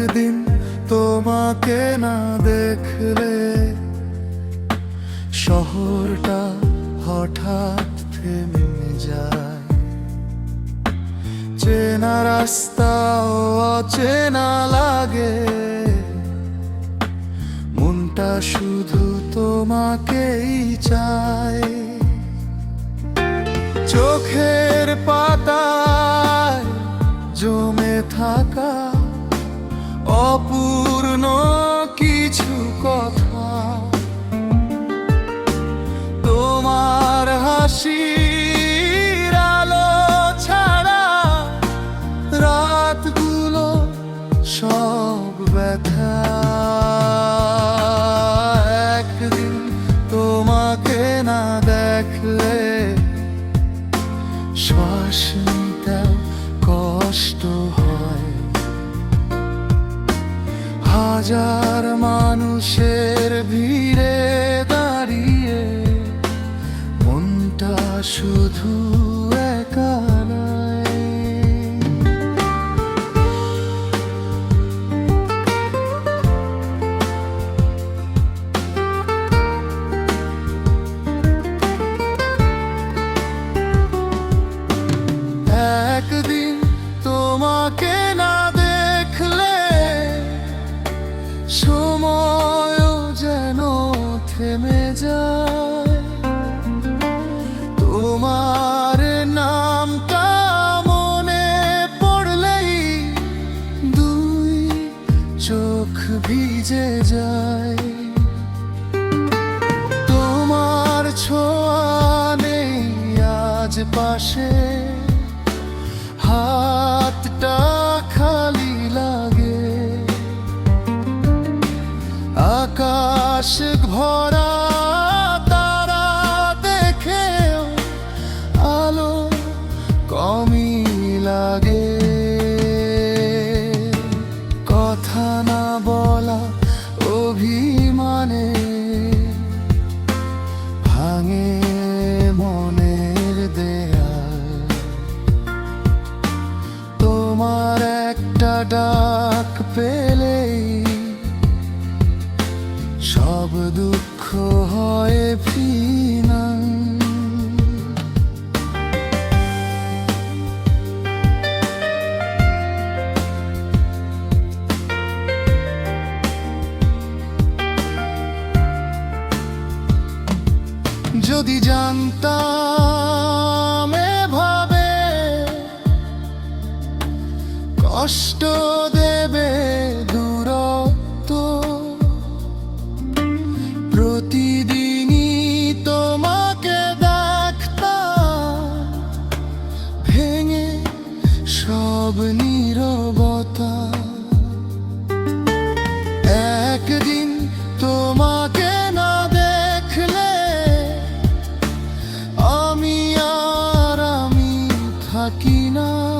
একদিন তোমাকে না দেখলে শহরটা হঠাৎ থেমে যায়। চেনা রাস্তাও অচেনা লাগে। মনটা শুধু তোমাকেই চায়। চোখের পাতা রাতগুলো সব ব্যথা। একদিন তোমাকে না দেখলে শ্বাস নিতেও কষ্ট হয়। হাজার মানুষের ভিড়ে দাঁড়িয়ে মনটা শুধু একা একদিন তোমাকে না দেখলে সময় যেন থেমে যায়। তোমার নামটা মনে পড়লেই দুই চোখ ভিজে যায়। তোমার আজ পাশে। আকাশ ভরা তারা দেখেও আলো কমই লাগে। কথা না বলা অভিমানে ভাঙে মনের দেয়াল। তোমার একটা ডাক দুঃখ হয় ফিনাল। যদি জানতাম এভাবে কষ্ট থাকি না।